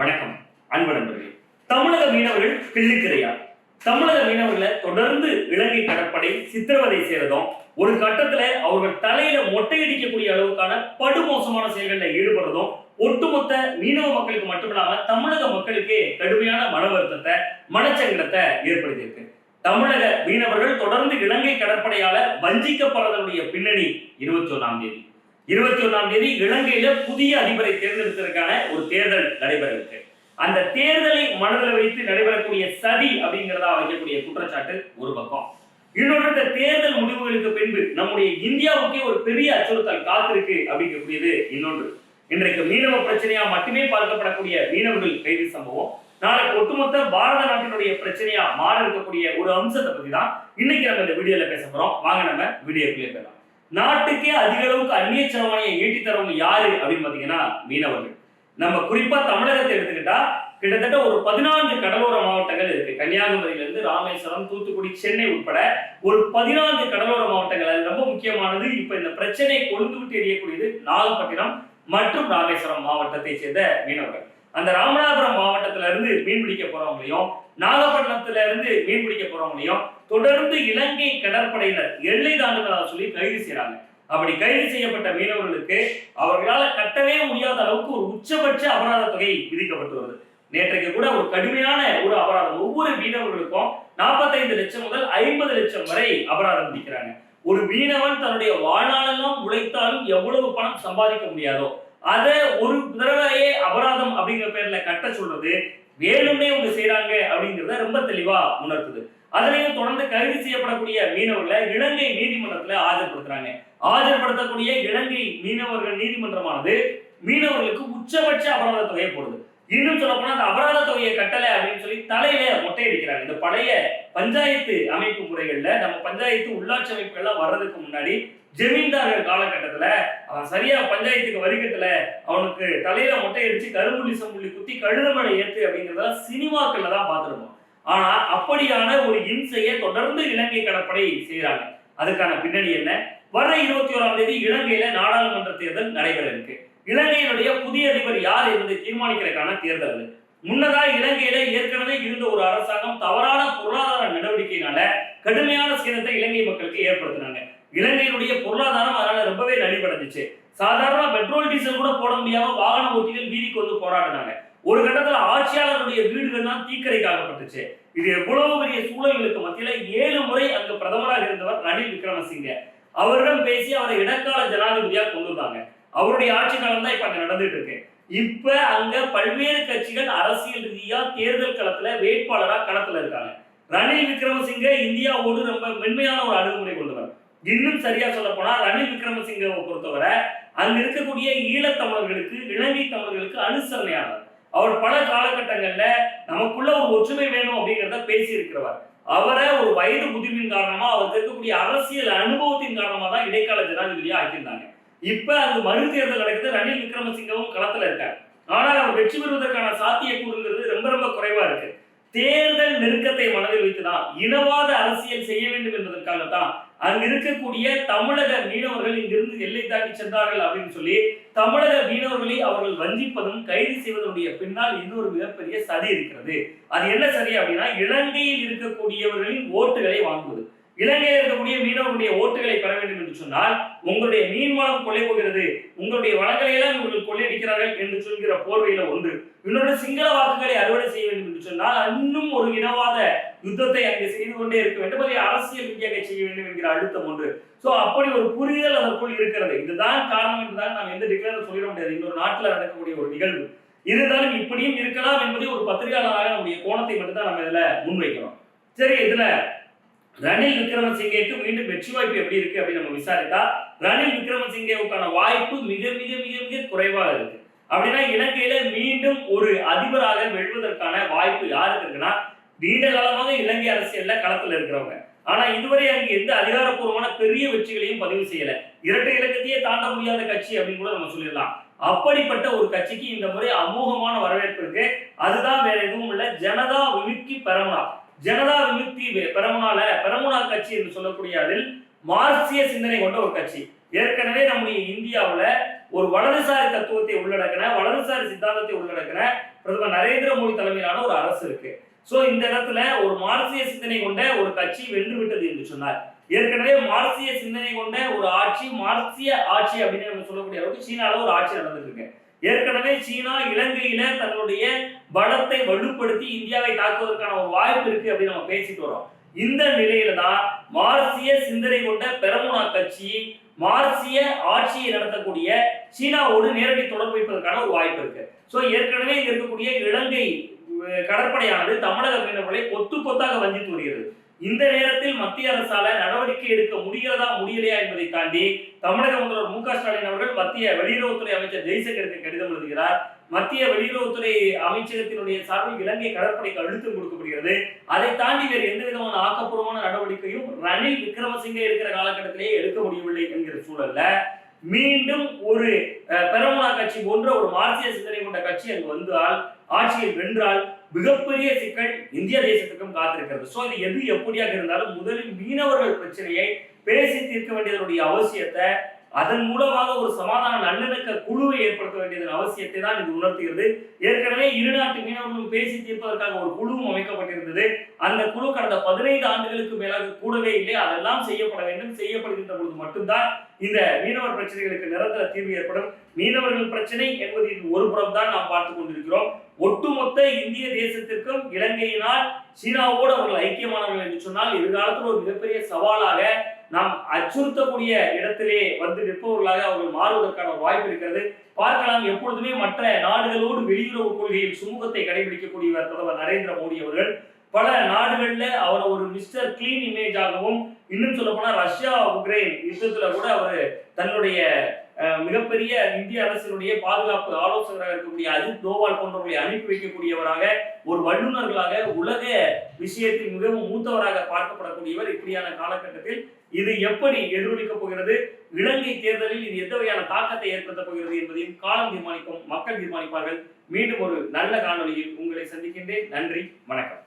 வணக்கம் அன்பு நண்பர்களே. தமிழக மீனவர்கள் கிள்ளுக்கிறையா தமிழக மீனவர்களை தொடர்ந்து இலங்கை கடற்படை சித்திரவதை செய்யறதும் ஒரு கட்டத்துல அவர்கள் தலையில மொட்டையடிக்கக்கூடிய அளவுக்கான படுமோசமான செயல்களில் ஈடுபடுறதும் ஒட்டுமொத்த மீனவ மக்களுக்கு மட்டுமில்லாம தமிழக மக்களுக்கே கடுமையான மன வருத்தத்தை மனச்சங்கடத்தை ஏற்படுத்தியிருக்கு. தமிழக மீனவர்கள் தொடர்ந்து இலங்கை கடற்படையால வஞ்சிக்கப்படுறதனுடைய பின்னணி இருபத்தி ஒன்னாம் தேதி. இருபத்தி ஒண்ணாம் தேதி இலங்கையில புதிய அதிபரை தேர்ந்தெடுப்பதற்கான ஒரு தேர்தல் நடைபெற இருக்கு அந்த தேர்தலை மனதில் வைத்து நடைபெறக்கூடிய சதி அப்படிங்கிறதா வைக்கக்கூடிய குற்றச்சாட்டு ஒரு பக்கம். இன்னொன்று இந்த தேர்தல் முடிவுகளுக்கு பின்பு நம்முடைய இந்தியாவுக்கே ஒரு பெரிய அச்சுறுத்தல் காத்திருக்கு அப்படிங்கக்கூடியது இன்னொன்று. இன்றைக்கு மீனவ பிரச்சனையா மட்டுமே பார்க்கப்படக்கூடிய மீனவர்கள் கைது சம்பவம். நாளைக்கு ஒட்டுமொத்த பாரத நாட்டினுடைய பிரச்சனையா மாற இருக்கக்கூடிய ஒரு அம்சத்தை பத்தி தான் இன்னைக்கு நம்ம இந்த வீடியோல பேச போறோம். வாங்க நம்ம வீடியோக்குள்ளே போயிடலாம். நாட்டுக்கே அதிக அளவுக்கு அந்நிய செலவாணியை ஈட்டி தரவங்க யாரு அப்படின்னு பாத்தீங்கன்னா மீனவர்கள். நம்ம குறிப்பா தமிழகத்தை எடுத்துக்கிட்டா கிட்டத்தட்ட ஒரு பதினான்கு கடலோர மாவட்டங்கள் இருக்கு. கன்னியாகுமரியிலிருந்து ராமேஸ்வரம் தூத்துக்குடி சென்னை உட்பட ஒரு பதினான்கு கடலோர மாவட்டங்கள். அது ரொம்ப முக்கியமானது. இப்ப இந்த பிரச்சனையை கொண்டு விட்டு எறியக்கூடியது நாகப்பட்டினம் மற்றும் ராமேஸ்வரம் மாவட்டத்தை சேர்ந்த மீனவர்கள். அந்த ராமநாதபுரம் மாவட்டத்துல இருந்து மீன் பிடிக்க போறவங்களையும் நாகப்பட்டினத்துல இருந்து மீன் பிடிக்க போறவங்களையும் தொடர்ந்து இலங்கை கடற்படையினர் எல்லை தாண்டுதலா சொல்லி கைது செய்யறாங்க அப்படி கைது செய்யப்பட்ட மீனவர்களுக்கு அவர்களால் கட்டவே முடியாத அளவுக்கு ஒரு உச்சபட்ச அபராத தொகை விதிக்கப்பட்டு வருது. நேற்றைக்கு கூட ஒரு கடுமையான ஒரு அபராதம். ஒவ்வொரு மீனவர்களுக்கும் நாற்பத்தைந்து லட்சம் முதல் ஐம்பது லட்சம் வரை அபராதம் விதிக்கிறாங்க. ஒரு மீனவன் தன்னுடைய வாழ்நாளெல்லாம் உழைத்தாலும் எவ்வளவு பணம் சம்பாதிக்க முடியாதோ அதை ஒரு தடவையே அபராதம் அப்படிங்கிற பேர்ல கட்ட சொல்றது வேணும்னே அவங்க செய்யறாங்க அப்படிங்கிறத ரொம்ப தெளிவா உணர்த்துது. அதுலயும் தொடர்ந்து கைது செய்யப்படக்கூடிய மீனவர்களை இலங்கை நீதிமன்றத்துல ஆஜர்படுத்துறாங்க. ஆஜர்படுத்தக்கூடிய இலங்கை மீனவர்கள் நீதிமன்றமானது மீனவர்களுக்கு உச்சபட்ச அபராத தொகையை போடுது. இன்னும் சொல்ல போனா அந்த அபராத தொகையை கட்டலை அப்படின்னு சொல்லி தலையில மொட்டை அடிக்கிறாங்க இந்த பழைய பஞ்சாயத்து அமைப்பு முறைகள்ல நம்ம பஞ்சாயத்து உள்ளாட்சி அமைப்புகள்லாம் வர்றதுக்கு முன்னாடி ஜமீன்தார்கள் காலகட்டத்துல அவன் சரியா பஞ்சாயத்துக்கு வரி கட்டல அவனுக்கு தலையில மொட்டை அடிச்சு கரும்புள்ளி சம்புள்ளி குத்தி கழுதமலை ஏத்து அப்படிங்கறதெல்லாம் சினிமாக்கள்ல தான் பார்த்திருப்போம் ஆனா அப்படியான ஒரு இம்சையை தொடர்ந்து இலங்கை கடற்படை செய்கிறாங்க. அதுக்கான பின்னணி என்ன? வர இருபத்தி ஓராம் தேதி இலங்கையில நாடாளுமன்ற தேர்தல் நடைபெற இருக்கு இலங்கையினுடைய புதிய அதிபர் யார் என்பதை தீர்மானிக்கிறதுக்கான தேர்தல் முன்னதாக இலங்கையில ஏற்கனவே இருந்த ஒரு அரசாங்கம் தவறான பொருளாதார நடவடிக்கையினால கடுமையான சேதத்தை இலங்கை மக்களுக்கு ஏற்படுத்தினாங்க. இலங்கையினுடைய பொருளாதாரம் அதனால ரொம்பவே நலிவடைஞ்சிச்சு. சாதாரண பெட்ரோல் டீசல் கூட போட முடியாம வாகன ஓட்டிகள் வீதிக்கு வந்து போராடினாங்க. ஒரு கட்டத்துல ஆட்சியாளருடைய வீடுகள்லாம் தீக்கரைக்காகப்பட்டுச்சு. இது எவ்வளவு பெரிய சூழல்களுக்கு மத்தியில ஏழு முறை அங்கு பிரதமராக இருந்தவர் ரணில் விக்ரமசிங்க. அவரிடம் பேசி அவரை இடைக்கால ஜனாதிபதியா கொண்டு வந்தாங்க. அவருடைய ஆட்சி காலம் தான் இப்ப அங்க நடந்துட்டு இருக்கு இப்ப அங்க பல்வேறு கட்சிகள் அரசியல் ரீதியா தேர்தல் களத்துல வேட்பாளரா களத்துல இருக்காங்க. ரணில் விக்ரமசிங்க இந்தியாவோடு ரொம்ப மென்மையான ஒரு அணுகுமுறை கொண்டவர். இன்னும் சரியா சொல்ல போனா ரணில் விக்ரமசிங்கவை பொறுத்தவரை அங்க இருக்கக்கூடிய ஈழத்தமிழர்களுக்கு இலங்கை தமிழர்களுக்கு அனுசரணையாளர். அவர் பல காலகட்டங்கள்ல நமக்குள்ள ஒரு ஒற்றுமை வேணும் அப்படிங்கிறத பேசி இருக்கிறவர் அவரை ஒரு வயது முதிர்வின் காரணமா அவருக்கு இருக்கக்கூடிய அரசியல் அனுபவத்தின் காரணமா தான் இடைக்கால ஜனாதிபதியா ஆக்கியிருந்தாங்க. இப்ப அங்கு மறு தேர்தல் நடக்குது ரணில் விக்ரமசிங்கவும் களத்துல இருக்கார். ஆனால் அவர் வெற்றி பெறுவதற்கான சாத்தியக்கூறுங்கிறது ரொம்ப ரொம்ப குறைவா இருக்கு. தேர்தல் நெருக்கத்தை மனதில் வைத்துதான் இனவாத அரசியல் செய்ய வேண்டும் என்பதற்காகத்தான் அங்க இருக்கக்கூடிய தமிழக மீனவர்கள் இங்கிருந்து எல்லை தாண்டி சென்றார்கள் அப்படின்னு சொல்லி தமிழக மீனவர்களை அவர்கள் வஞ்சிப்பதும் கைது செய்வதனுடைய பின்னால் இன்னொரு மிகப்பெரிய சதி இருக்கிறது. அது என்ன சதி அப்படின்னா இலங்கையில் இருக்கக்கூடியவர்களின் ஓட்டுகளை வாங்குவது. இலங்கையில் இருக்கக்கூடிய மீனவர்களுடைய ஓட்டுகளை பெற வேண்டும் என்று சொன்னால் உங்களுடைய மீன் வளம் கொலை போகிறது உங்களுடைய வளங்களை எல்லாம் இவர்கள் கொள்ளையடிக்கிறார்கள் என்று சொல்கிற போர்வையில ஒன்று. இன்னொரு சிங்கள வாக்குகளை அறுவடை செய்ய வேண்டும் என்று சொன்னால் இன்னும் ஒரு இனவாத யுத்தத்தை அங்கே செய்து கொண்டே இருக்க வேண்டும். அதை அரசியல் ரீதியாக செய்ய வேண்டும் என்கிற அழுத்தம் ஒன்று. சோ அப்படி ஒரு புரிதல் அதற்குள் இருக்கிறது. இதுதான் காரணம் என்றுதான் நாம் எந்த டிக்ளேர் சொல்லிட முடியாது. இன்னொரு நாட்டில் நடக்கக்கூடிய ஒரு நிகழ்வு. இருந்தாலும் இப்படியும் இருக்கலாம் என்பதை ஒரு பத்திரிகையாளராக நம்முடைய கோணத்தை மட்டும்தான் நம்ம இதுல முன்வைக்கிறோம். சரி இதுல ரணில் விக்ரமசிங்கேக்கு மீண்டும் வெற்றி வாய்ப்பு எப்படி இருக்கு அப்படின்னு நம்ம விசாரித்தா ரணில் விக்ரமசிங்கேவுக்கான வாய்ப்பு மிக மிக மிக மிக குறைவாக இருக்கு. அப்படின்னா இலங்கையில மீண்டும் ஒரு அதிபராக வெல்வதற்கான வாய்ப்பு யாருக்கு இருக்குன்னா நீண்ட காலமாக இலங்கை அரசியல்ல களத்துல இருக்கிறவங்க. ஆனா இதுவரை அங்கு எந்த அதிகாரப்பூர்வமான பெரிய வெற்றிகளையும் பதிவு செய்யல. இரட்டை இலக்கத்தையே தாண்ட முடியாத கட்சி அப்படின்னு கூட நம்ம சொல்லிடலாம். அப்படிப்பட்ட ஒரு கட்சிக்கு இந்த முறை அமோகமான வரவேற்பு இருக்கு. அதுதான் வேற எதுவும் இல்ல. ஜனதா விமுக்தி பெரமுனா ஜனதா விமுக்தி பெரமுனால பெரமுனா கட்சி என்று சொல்லக்கூடிய அதில் மார்க்சிய சிந்தனை கொண்ட ஒரு கட்சி. ஏற்கனவே நம்முடைய இந்தியாவில் ஒரு வலதுசாரி தத்துவத்தை உள்ளடக்கின வலதுசாரி சித்தாந்தத்தை உள்ளடக்கின பிரதமர் நரேந்திர மோடி தலைமையிலான ஒரு அரசு இருக்கு. சோ இந்த இடத்துல ஒரு மார்க்சிய சிந்தனை கொண்ட ஒரு கட்சி வென்று விட்டது என்று சொன்னார். ஏற்கனவே மார்க்சிய சிந்தனை கொண்ட ஒரு ஆட்சி மார்க்சிய ஆட்சி அப்படின்னு நம்ம சொல்லக்கூடிய அளவுக்கு சீனால ஒரு ஆட்சி நடந்துட்டு இருக்கு. ஏற்கனவே சீனா இலங்கையில தன்னுடைய பலத்தை வலுப்படுத்தி இந்தியாவை தாக்குவதற்கான ஒரு வாய்ப்பு இருக்கு அப்படின்னு நம்ம பேசிட்டு வரோம். இந்த நிலையில தான் மார்சிய சிந்தனை கொண்ட பெரமுனா கட்சி மார்சிய ஆட்சியை நடத்தக்கூடிய சீனாவோடு நேரடி தொடர்பு வைப்பதற்கான ஒரு வாய்ப்பு இருக்கு. ஸோ ஏற்கனவே இங்க இருக்கக்கூடிய இலங்கை கடற்படையானது தமிழக மீனவர்களை கொத்து கொத்தாக வஞ்சித்து வருகிறது. இந்த நேரத்தில் மத்திய அரசால நடவடிக்கை எடுக்க முடிகிறதா முடியலையா என்பதை தாண்டி தமிழக முதல்வர் மு க ஸ்டாலின் அவர்கள் மத்திய வெளியுறவுத்துறை அமைச்சர் ஜெய்சங்கருக்கு கடிதம் எழுதுகிறார். மத்திய வெளியுறவுத்துறை அமைச்சகத்தினுடைய சார்பில் இலங்கை கடற்படைக்கு அழுத்தம் கொடுக்கப்படுகிறது. அதை தாண்டி வேறு எந்த விதமான ஆக்கப்பூர்வமான நடவடிக்கையும் ரணில் விக்ரமசிங்கே இருக்கிற காலகட்டத்திலேயே எடுக்க முடியவில்லை என்கிற சூழல்ல மீண்டும் ஒரு பெரமுனா கட்சி போன்ற ஒரு மார்க்சிய சிந்தனை கொண்ட கட்சி அங்கு வந்தால் ஆட்சியில் வென்றால் மிகப்பெரிய சிக்கல் இந்திய தேசத்துக்கும் காத்திருக்கிறது. ஸோ இது எது எப்படியாக இருந்தாலும் முதலில் மீனவர்கள் பிரச்சனையை பேசி தீர்க்க வேண்டியதனுடைய அவசியத்தை அதன் மூலமாக ஒரு சமாதான நல்லிணக்க குழுவை ஏற்படுத்த வேண்டியதன் அவசியத்தை தான் இது உணர்த்துகிறது. ஏற்கனவே இரு நாட்டு மீனவர்களும் பேசி தீர்ப்பதற்காக ஒரு குழுவும் அமைக்கப்பட்டிருந்தது. அந்த குழு கடந்த பதினைந்து ஆண்டுகளுக்கு மேலாக கூடவே இல்லை. அதெல்லாம் செய்யப்பட வேண்டும். செய்யப்படுகின்ற பொழுது மட்டும்தான் இந்த மீனவர் பிரச்சனைகளுக்கு நிரந்தர தீர்வு ஏற்படும். மீனவர்கள் பிரச்சனை என்பது இது ஒரு புறம் தான் நாம் பார்த்து கொண்டிருக்கிறோம். ஒட்டுமொத்த இந்திய தேசத்திற்கும் இலங்கையினால் சீனாவோடு அவர்கள் ஐக்கியமானவர்கள் என்று சொன்னால் எதிர்காலத்தில் ஒரு மிகப்பெரிய சவாலாக நாம் அச்சுறுத்தக்கூடிய இடத்திலே வந்து நிற்பவர்களாக அவர்கள் மாறுவதற்கான வாய்ப்பு இருக்கிறது. பார்க்கலாம் எப்பொழுதுமே மற்ற நாடுகளோடு வெளியுறவு கொள்கையில் சுமூகத்தை கடைபிடிக்கக்கூடியவர் பிரதமர் நரேந்திர மோடி அவர்கள். பல நாடுகள்ல அவர் ஒரு மிஸ்டர் கிளீன் இமேஜ் ஆகவும் இன்னும் சொல்ல போனா ரஷ்யா உக்ரைன் யுத்தத்துல கூட அவர் தன்னுடைய மிகப்பெரிய இந்திய அரசினுடைய பாதுகாப்பு ஆலோசகராக இருக்கக்கூடிய அஜித் தோவால் போன்றவர்களை அனுப்பி வைக்கக்கூடியவராக ஒரு வல்லுநர்களாக உலக விஷயத்தில் மிகவும் மூத்தவராக பார்க்கப்படக்கூடியவர் இப்படியான காலகட்டத்தில். இது எப்படி எதிரொலிக்கப் போகிறது? இலங்கை தேர்தலில் இது எந்த வகையான தாக்கத்தை ஏற்படுத்தப் போகிறது என்பதையும் காலம் தீர்மானிக்கும் மக்கள் தீர்மானிப்பார்கள். மீண்டும் ஒரு நல்ல காணொளியில் உங்களை சந்திக்கின்றேன். நன்றி வணக்கம்.